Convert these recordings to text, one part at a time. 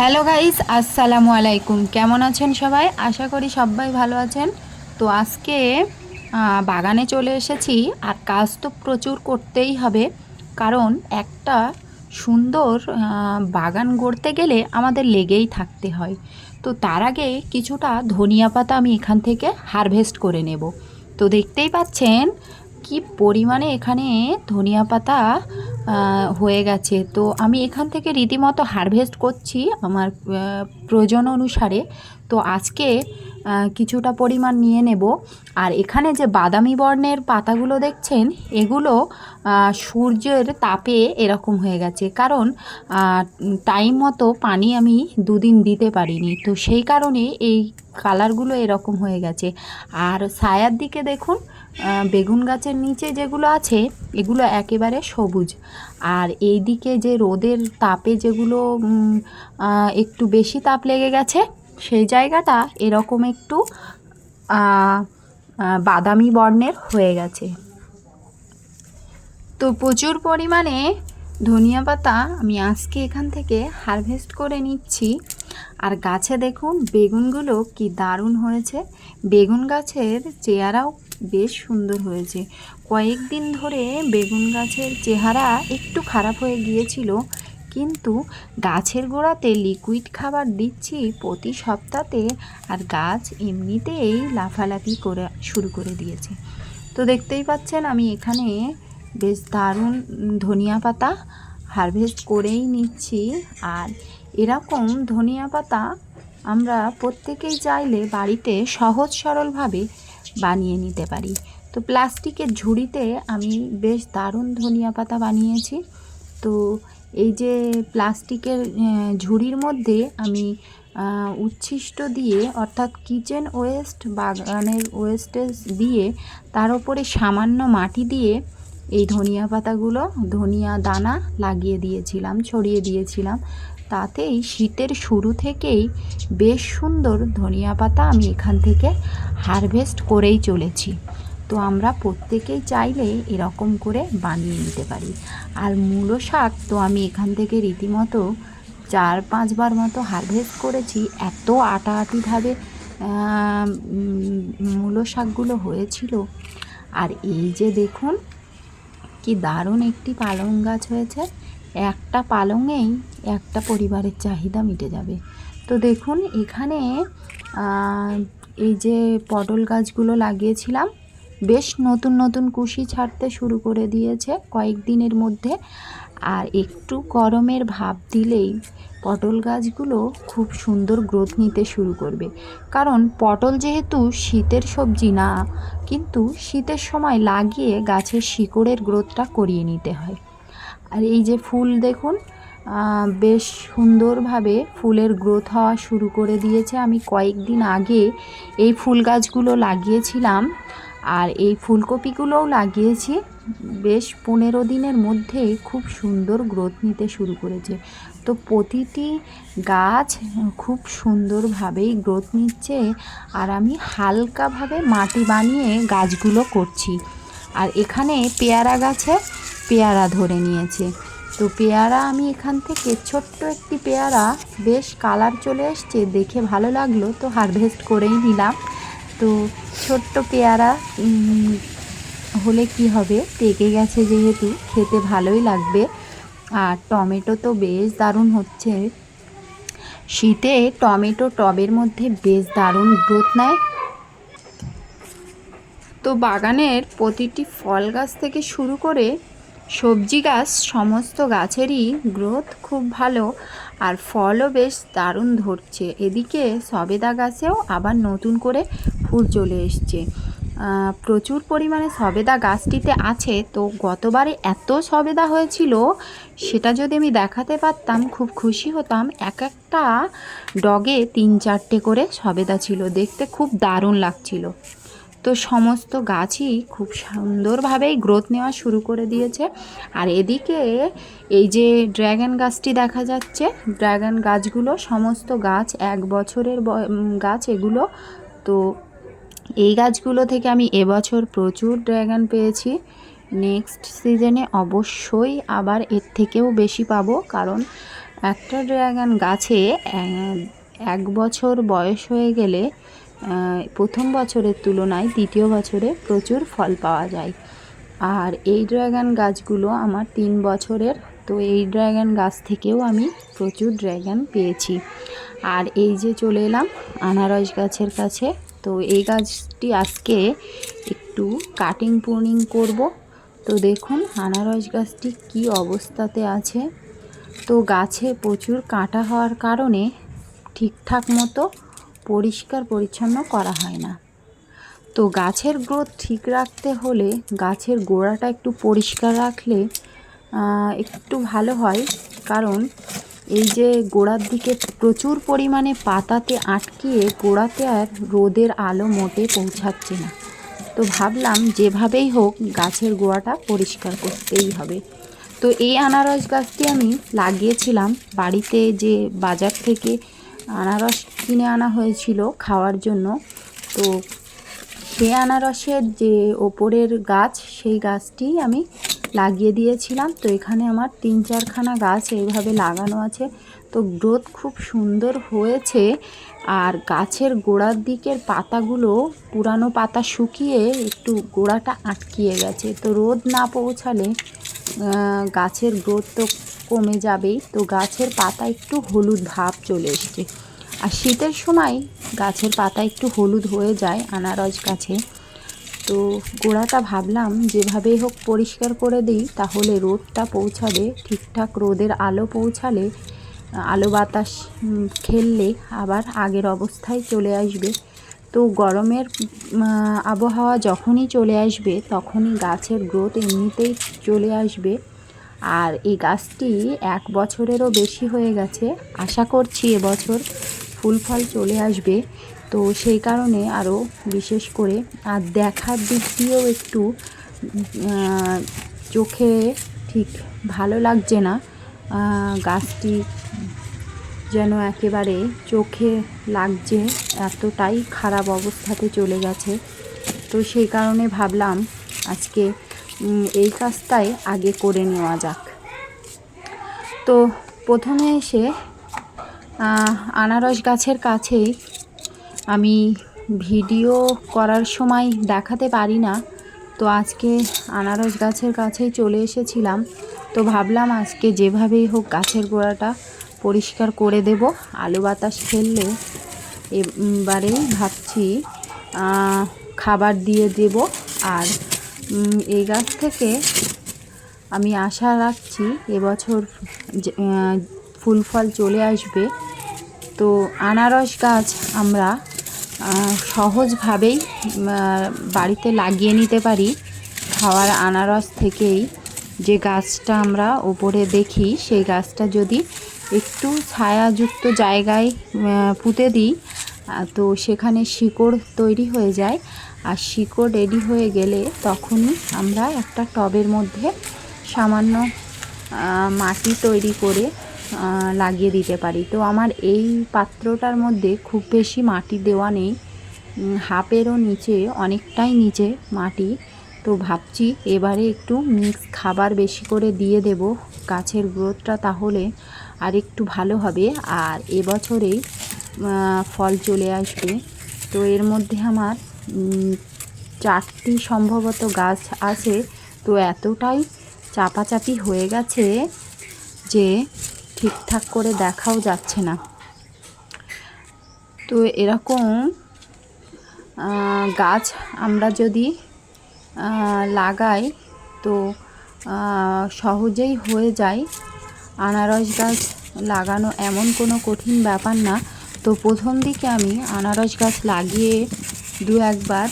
Hello guys, আসসালামু আলাইকুম। কেমন আছেন সবাই? আশা করি সবাই ভালো আছেন। তো আজকে বাগানে চলে এসেছি আর কাজ তো প্রচুর করতেই হবে। কারণ একটা সুন্দর বাগান গড়তে গেলে আমাদের লেগেই থাকতে হয়। তো তার আগে কিছুটা ধনিয়া পাতা আমি এখান থেকে হারভেস্ট করে নেব। তো দেখতেই পাচ্ছেন কি পরিমাণে এখানে ধনিয়া পাতা হয়ে গেছে? তো আমি এখান থেকে রীতিমতো হারভেস্ট করছি আমার প্রয়োজন অনুসারে। তো আজকে কিছুটা পরিমাণ নিয়ে নেব। আর এখানে যে বাদামি বর্ণের পাতাগুলো দেখছেন, এগুলো সূর্যের তাপে এরকম হয়ে গেছে। কারণ টাইম মতো পানি আমি দুদিন দিতে পারিনি। তো সেই কারণে এই কালারগুলো এরকম হয়ে গেছে। আর ছায়ার দিকে দেখুন বেগুন গাছের নিচে যেগুলো আছে, এগুলো একেবারে সবুজ। আর এই দিকে যে রোদের তাপে যেগুলো একটু বেশি তাপ লেগে গেছে, সেই জায়গাটা এরকম একটু বাদামি বর্ণের হয়ে গেছে। তো প্রচুর পরিমাণে ধনিয়া পাতা আমি আজকে এখান থেকে হারভেস্ট করে নিচ্ছি। আর গাছে দেখুন, বেগুনগুলো কি দারুণ হয়েছে। বেগুন গাছের চেহারাও বেশ সুন্দর হয়েছে। কয়েকদিন ধরে বেগুন গাছের চেহারা একটু খারাপ হয়ে গিয়েছিল, কিন্তু গাছের গোড়াতে লিকুইড খাবার দিচ্ছি প্রতি সপ্তাহে আর গাছ এমনিতেই লাফালাফি করে শুরু করে দিয়েছে। তো দেখতেই পাচ্ছেন আমি এখানে বেশ দারুণ ধনিয়া পাতা হারভেস্ট করেই নিচ্ছি আর এরকম ধনিয়া পাতা আমরা প্রত্যেকেই চাইলে বাড়িতে সহজ সরলভাবে বানিয়ে নিতে পারি। তো প্লাস্টিকের ঝুড়িতে আমি বেশ দারুণ ধনিয়া পাতা বানিয়েছি। তো এই যে প্লাস্টিকের ঝুড়ির মধ্যে আমি উচ্ছিষ্ট দিয়ে অর্থাৎ কিচেন ওয়েস্ট, বাগানের ওয়েস্টেজ দিয়ে তার উপরে সামান্য মাটি দিয়ে এই ধনিয়া পাতাগুলো, ধনিয়া দানা লাগিয়ে দিয়েছিলাম, ছড়িয়ে দিয়েছিলাম। তাতেই শীতের শুরু থেকেই বেশ সুন্দর ধনিয়া পাতা আমি এখান থেকে হারভেস্ট করেই চলেছি। তো আমরা প্রত্যেকেই চাইলে এরকম করে বানিয়ে নিতে পারি। আর মূলো শাক তো আমি এখান থেকে রীতিমতো চার পাঁচবার মতো হারভেস্ট করেছি। এত আটাআটিভাবে মূলো শাকগুলো হয়েছিল। আর এই যে দেখুন, কি দারুণ একটি পালং গাছ হয়েছে। একটা পালংয়েই একটা পরিবারের চাহিদা মিটে যাবে। তো দেখুন, এখানে এই যে পটল গাছগুলো লাগিয়েছিলাম, বেশ নতুন নতুন কুশি ছাড়তে শুরু করে দিয়েছে কয়েকদিনের মধ্যে। আর একটু গরমের ভাব দিলেই পটল গাছগুলো খুব সুন্দর গ্রোথ নিতে শুরু করবে। কারণ পটল যেহেতু শীতের সবজি না, কিন্তু শীতের সময় লাগিয়ে গাছের শিকড়ের গ্রোথটা করিয়ে নিতে হয়। আর এই যে ফুল দেখুন বেশ সুন্দরভাবে ফুলের গ্রোথ হওয়া শুরু করে দিয়েছে। আমি কয়েকদিন আগে এই ফুল গাছগুলো লাগিয়েছিলাম আর এই ফুলকপিগুলোও লাগিয়েছি। বেশ পনেরো দিনের মধ্যে খুব সুন্দর গ্রোথ নিতে শুরু করেছে। তো প্রতিটি গাছ খুব সুন্দরভাবেই গ্রোথ নিচ্ছে আর আমি হালকাভাবে মাটি বানিয়ে গাছগুলো করছি। আর এখানে পেয়ারা গাছে পেয়ারা ধরে নিয়েছে। তো পেয়ারা আমি এখান থেকে ছোট্ট একটি পেয়ারা, বেশ কালার চলে এসছে, দেখে ভালো লাগল, তো হারভেস্ট করেই নিলাম। তো ছোট্ট পেয়ারা হলে কি হবে? পেকে গেছে যেহেতু, খেতে ভালোই লাগবে। আর টমেটো তো বেশ দারুণ হচ্ছে। শীতে টমেটো টবের মধ্যে বেশ দারুণ গ্রোথ নেয়। তো বাগানের প্রতিটি ফল গাছ থেকে শুরু করে সবজি গাছ, সমস্ত গাছেরই গ্রোথ খুব ভালো আর ফলও বেশ দারুণ ধরছে। এদিকে সবেদা গাছেও আবার নতুন করে ফুল চলে এসছে। প্রচুর পরিমাণে সবেদা গাছটিতে আছে। তো গতবারে এত সবেদা হয়েছিল, সেটা যদি আমি দেখাতে পারতাম, খুব খুশি হতাম। এক একটা ডগে তিন চারটে করে সবেদা ছিল। দেখতে খুব দারুণ লাগছিল। তো সমস্ত গাছই খুব সুন্দরভাবেই গ্রোথ নেওয়া শুরু করে দিয়েছে। আর এদিকে এই যে ড্র্যাগন গাছটি দেখা যাচ্ছে ড্র্যাগন গাছগুলো সমস্ত গাছ এক বছরের গাছ এগুলো। তো এই গাছগুলো থেকে আমি এবছর প্রচুর ড্র্যাগন পেয়েছি। নেক্সট সিজনে অবশ্যই আবার এর থেকেও বেশি পাবো, কারণ একটা ড্র্যাগন গাছে এক বছর বয়স হয়ে গেলে প্রথম বছরের তুলনায় দ্বিতীয় বছরে প্রচুর ফল পাওয়া যায়। আর এই ড্র্যাগন গাছগুলো আমার তিন বছরের, তো এই ড্র্যাগন গাছ থেকেও আমি প্রচুর ড্র্যাগন পেয়েছি। আর এই যে চলে এলাম আনারস গাছের কাছে, তো এই গাছটি আজকে একটু কাটিং পুর্নিং করব। তো দেখুন আনারস গাছটি কি অবস্থাতে আছে। তো গাছে প্রচুর কাঁটা হওয়ার কারণে ঠিকঠাক মতো পরিষ্কার পরিচ্ছন্ন করা হয় না। তো গাছের গ্রোথ ঠিক রাখতে হলে গাছের গোড়াটা একটু পরিষ্কার রাখলে একটু ভালো হয়। কারণ এই যে গোড়ার দিকে প্রচুর পরিমাণে পাতাতে আটকিয়ে গোড়াতে আর রোদের আলো মোটে পৌঁছাচ্ছে না। তো ভাবলাম যেভাবেই হোক গাছের গোড়াটা পরিষ্কার করতেই হবে। তো এই আনারস গাছটি আমি লাগিয়েছিলাম বাড়িতে যে বাজার থেকে আনারস কিনে আনা হয়েছিল খাওয়ার জন্য। তো সে আনারসের যে ওপরের গাছ, সেই গাছটি আমি লাগিয়ে দিয়েছিলাম। তো এখানে আমার তিন চারখানা গাছ এইভাবে লাগানো আছে। তো গ্রোথ খুব সুন্দর হয়েছে আর গাছের গোড়ার দিকের পাতাগুলো, পুরানো পাতা শুকিয়ে একটু গোড়াটা আটকিয়ে গেছে। তো রোদ না পৌঁছালে গাছের গ্রোথ তো কমে যাবেই, তো গাছের পাতা একটু হলুদ ভাব চলে এসছে। আর শীতের সময় গাছের পাতা একটু হলুদ হয়ে যায় আনারস গাছে। তো গোড়াটা ভাবলাম, যেভাবেই হোক পরিষ্কার করে দিই, তাহলে রোদটা পৌঁছাবে, ঠিকঠাক রোদের আলো পৌঁছালে, আলো বাতাস খেললে আবার আগের অবস্থায় চলে আসবে। তো গরমের আবহাওয়া যখনই চলে আসবে, তখনই গাছের গ্রোথ এমনিতেই চলে আসবে। আর এই গাছটি এক বছরেরও বেশি হয়ে গেছে। আশা করছি এবছর ফুল ফল চলে আসবে। তো সেই কারণে আরও বিশেষ করে আর দেখার দিক দিয়েও একটু চোখে ঠিক ভালো লাগছে না। গাছটি যেন একেবারে চোখে লাগছে, এতটাই খারাপ অবস্থাতে চলে গেছে। তো সেই কারণে ভাবলাম আজকে এই কাজটাই আগে করে নেওয়া যাক। তো প্রথমে এসে আনারস গাছের কাছেই আমি ভিডিও করার সময় দেখাতে পারি না। তো আজকে আনারস গাছের কাছেই চলে এসেছিলাম। তো ভাবলাম আজকে যেভাবেই হোক গাছের গোড়াটা পরিষ্কার করে দেব। আলু বাতাস ফেললে এবারে ভাবছি খাবার দিয়ে দেব আর এই গাছ থেকে আমি আশা রাখছি এবছর ফুল ফল চলে আসবে। তো আনারস গাছ আমরা সহজভাবেই বাড়িতে লাগিয়ে নিতে পারি। খাওয়ার আনারস থেকেই যে গাছটা আমরা ওপরে দেখি, সেই গাছটা যদি একটু ছায়াযুক্ত জায়গায় পুঁতে দিই তো সেখানে শিকড় তৈরি হয়ে যায়। আর শিকড় রেডি হয়ে গেলে তখনই আমরা একটা টবের মধ্যে সামান্য মাটি তৈরি করে লাগিয়ে দিতে পারি। তো আমার এই পাত্রটার মধ্যে খুব বেশি মাটি দেওয়া নেই। হাফেরও নিচে, অনেকটাই নিচে মাটি। তো ভাবছি এবারে একটু মিক্স খাবার বেশি করে দিয়ে দেব গাছের গ্রোথটা তাহলে, আর একটু ভালো হবে। আর এবছরেই ফল চলে আসবে। তো এর মধ্যে আমার চারটি সম্ভবত গাছ আছে। তো এতটাই চাপাচাপি হয়ে গেছে যে ঠিকঠাক করে দেখাও যাচ্ছে না। তো এরকম গাছ আমরা যদি লাগাই, তো সহজেই হয়ে যায়। আনারস গাছ লাগানো এমন কোনো কঠিন ব্যাপার না। তো প্রথম দিকে আমি আনারস গাছ লাগিয়ে দু একবার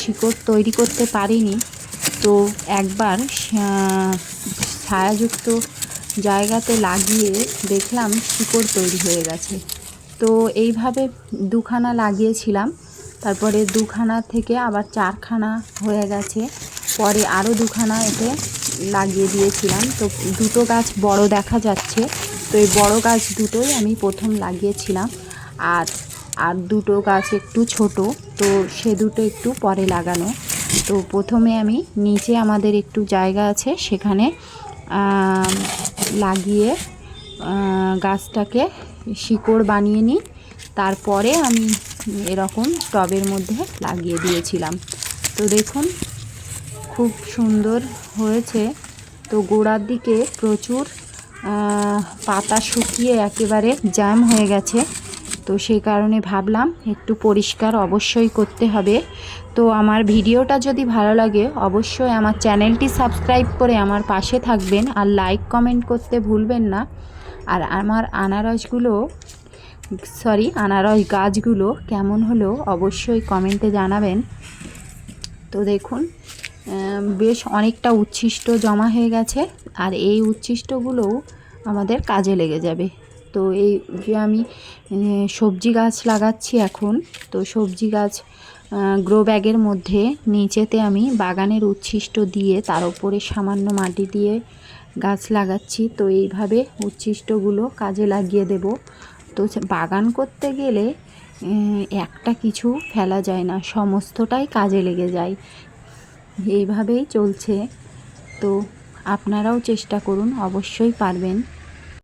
শিকড় তৈরি করতে পারিনি। তো একবার ছায়াযুক্ত জায়গাতে লাগিয়ে দেখলাম শিকড় তৈরি হয়ে গেছে। তো এইভাবে দুখানা লাগিয়েছিলাম। তারপরে দুখানা থেকে আবার চারখানা হয়ে গেছে। পরে আরও দুখানা এতে লাগিয়ে দিয়েছিলাম। তো দুটো গাছ বড় দেখা যাচ্ছে। তো এই বড় গাছ দুটোই আমি প্রথম লাগিয়েছিলাম। আর আর দুটো গাছ একটু ছোট, তো সে দুটো একটু পরে লাগানো। তো প্রথমে আমি নিচে আমাদের একটু জায়গা আছে, সেখানে লাগিয়ে গাছটাকে শিকড় বানিয়ে নিই। তারপরে আমি এরকম টবের মধ্যে লাগিয়ে দিয়েছিলাম। তো দেখুন, খুব সুন্দর হয়েছে। তো গোড়ার দিকে প্রচুর পাতা শুকিয়ে একেবারে জ্যাম হয়ে গেছে। তো সেই কারণে ভাবলাম একটু পরিষ্কার অবশ্যই করতে হবে। তো আমার ভিডিওটা যদি ভালো লাগে, অবশ্যই আমার চ্যানেলটি সাবস্ক্রাইব করে আমার পাশে থাকবেন আর লাইক, কমেন্ট করতে ভুলবেন না। আর আমার আনারসগুলো, সরি, আনারস গাছগুলো কেমন হলো অবশ্যই কমেন্টে জানাবেন। তো দেখুন বেশ অনেকটা উচ্ছিষ্ট জমা হয়ে গেছে আর এই উচ্ছিষ্টগুলোও আমাদের কাজে লেগে যাবে। তো এই যে আমি সবজি গাছ লাগাচ্ছি এখন, তো সবজি গাছ গ্রো ব্যাগের মধ্যে নিচেতে আমি বাগানের উচ্ছিষ্ট দিয়ে, তার উপরে সামান্য মাটি দিয়ে গাছ লাগাচ্ছি। তো এইভাবে উচ্ছিষ্টগুলো কাজে লাগিয়ে দেব। তো বাগান করতে গেলে একটা কিছু ফেলা যায় না, সমস্তটাই কাজে লেগে যায়। এইভাবেই চলছে। তো আপনারাও চেষ্টা করুন, অবশ্যই পারবেন।